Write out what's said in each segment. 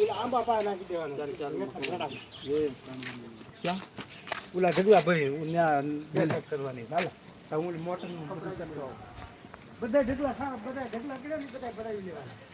ઓલા આંબા પાસે નાખી દેવાના. ઓલા ઢગલા ભરી ત્યાં બેઠક કરવાની. હાલો. તો હું મોટરનું બધું ઢગલા હા બધા ઢગલા કર્યા બધા ભરાવી લેવાના.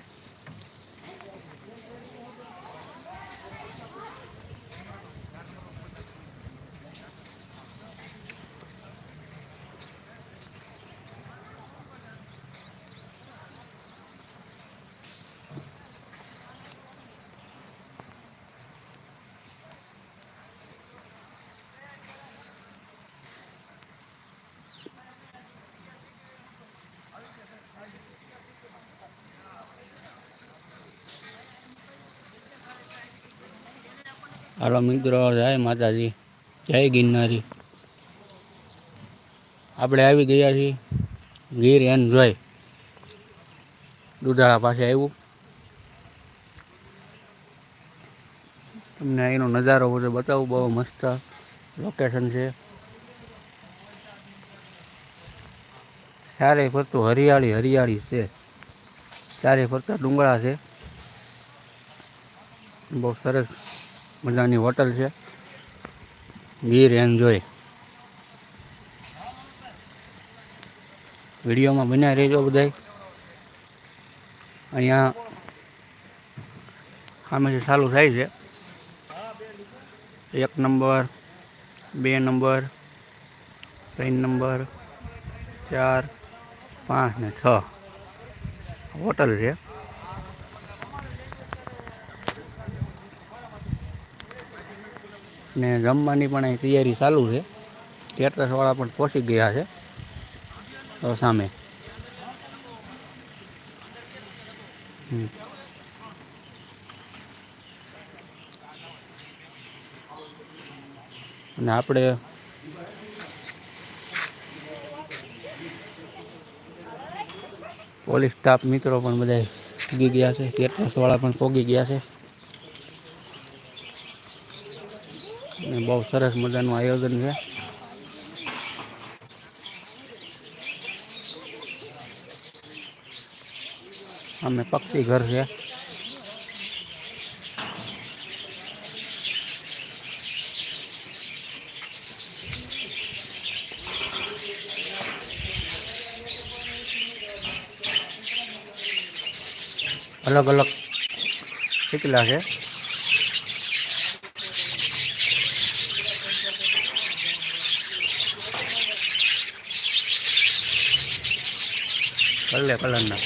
હાલો મિત્રો, જય માતાજી, જય ગિરનારી. આપણે આવી ગયા છીએ ગીર એન્ડ જોય દુધાળા પાસે આવ્યું. તમને અહીંનો નજારો બધો બતાવું, બહુ મસ્ત લોકેશન છે. ચારે ફરતું હરિયાળી હરિયાળી છે. ચારે ફરતા ડુંગળા છે. બહુ સરસ મજાની હોટલ છે. ગીર એન્જોય. વિડીયોમાં બન્યા રહેજો બધાય. અહીંયા સામેથી ચાલુ થાય છે. એક નંબર, બે નંબર, ત્રણ નંબર, ચાર, પાંચ ને છ. હોટલ છે. ને જમવાની પણ અહીં તૈયારી ચાલુ છે. કેટરસવાળા પણ પહોંચી ગયા છે. તો સામે. અને આપણે પોલીસ સ્ટાફ મિત્રો પણ બધા પૂગી ગયા છે. કેટરસવાળા પણ પોગી ગયા છે. અને બહુ સરસ મજાનું આયોજન છે અમે પક્ષી ઘર છે અલગ અલગ કેટલા છે કલર કલરના.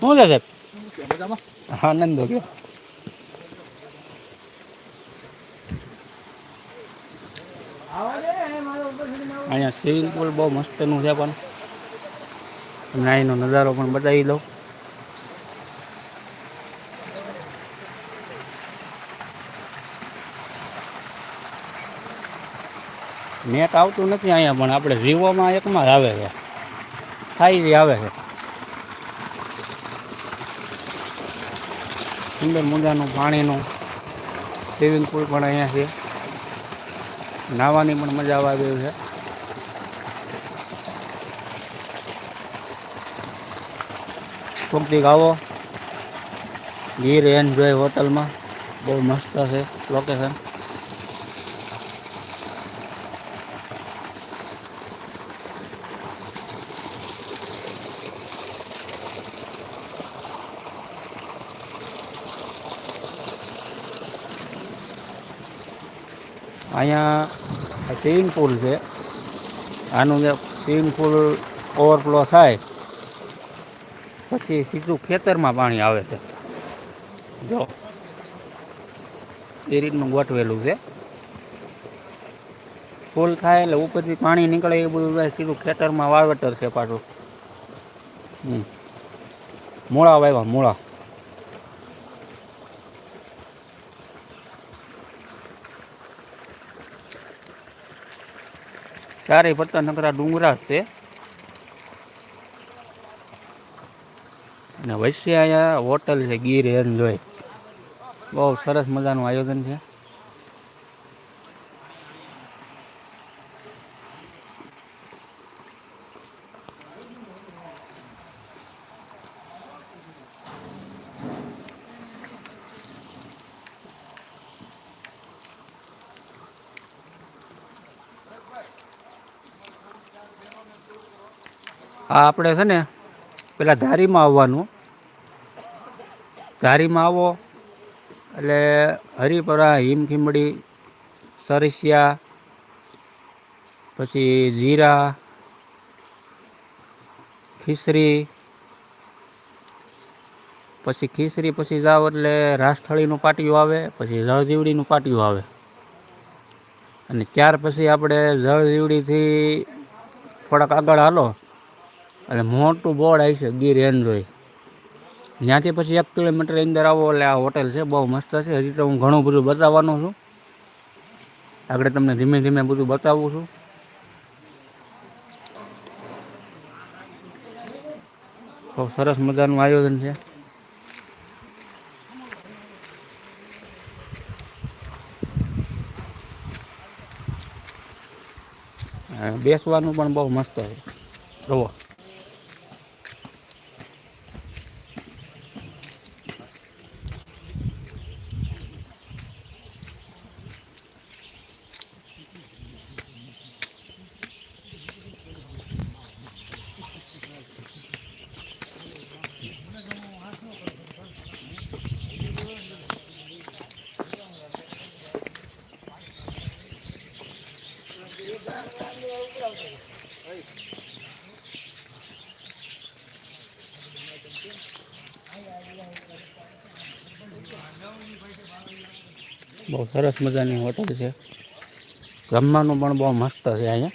શું છે? સાહેબ આનંદ હો ગયો. અહીંયા સ્વિમિંગ પુલ બહુ મસ્તનું છે પણ. તમને અહીંનો નજારો પણ બતાવી દઉં. નેટ આવતું નથી અહીંયા, પણ આપણે જીવોમાં એકમાં જ આવે છે. ફાઈવ આવે છે. સુંદર મજાનું પાણીનું સ્વિમિંગ પુલ પણ અહીંયા છે. નાહવાની પણ મજા આવવા એવી છે. કોકથી આવો ગીર એન્જોય હોટલમાં. બહુ મસ્ત છે લોકેશન અહીંયા સ્વિમિંગ પુલ છે. આનું જે સ્વિમિંગ પુલ ઓવરફ્લો થાય, પછી સીધું ખેતરમાં પાણી આવે છે. જો, એ રીતનું ગોઠવેલું છે. ફૂલ થાય એટલે ઉપરથી પાણી નીકળે એ બધું સીધું ખેતરમાં વાવેતર છે પાછું. હમ. મૂળા વાવ્યા, મૂળા. ચારે પડતા નકરા ડુંગરા છે. અને વચ્ચે અહીંયા હોટલ છે ગીર એન્જોય બહુ સરસ મજાનું આયોજન છે. આ આપણે છે ને પેલા ધારીમાં આવવાનું. ધારીમાં આવો. એટલે હરિપરા, હિમખીમડી, સરસિયા, પછી જીરા, ખીસરી, પછી ખીસરી, પછી જાઓ એટલે રાસથળીનું પાટિયું આવે, પછી જળજીવડીનું પાટિયું આવે. અને ત્યાર પછી આપણે જળજીવડીથી થોડાક આગળ હાલો. એટલે મોટું બોર્ડ આવી છે ગીર એન્જોય ત્યાંથી પછી એક કિલોમીટર અંદર આવો એટલે આ હોટેલ છે, બહુ મસ્ત છે. હજી તો હું ઘણું બધું બતાવવાનો છું. આગળ તમને ધીમે ધીમે બધું બતાવું છું. બહુ સરસ મજાનું આયોજન છે. બેસવાનું પણ બહુ મસ્ત છે. જુઓ. બહુ સરસ મજાની હોટલ છે. જમવાનું પણ બહુ મસ્ત છે અહીંયા.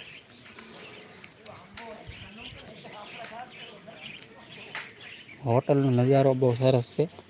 હોટલનો નજારો બહુ સરસ છે.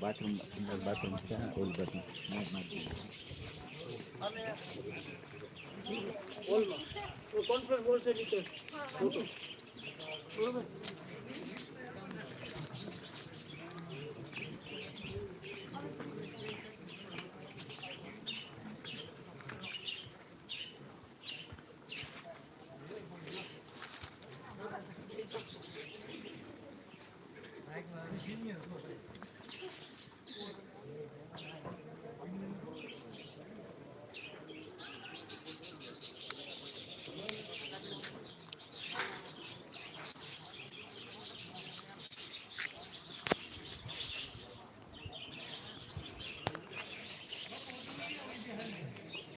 ಬಾತ್ರೂಮ್ ಬಾತ್ರೂಮ್ ಹೋಗಿ ಬರ್ತೀನಿ ಮಾಡ್ತೀನಿ कौन सा बोल से नीचे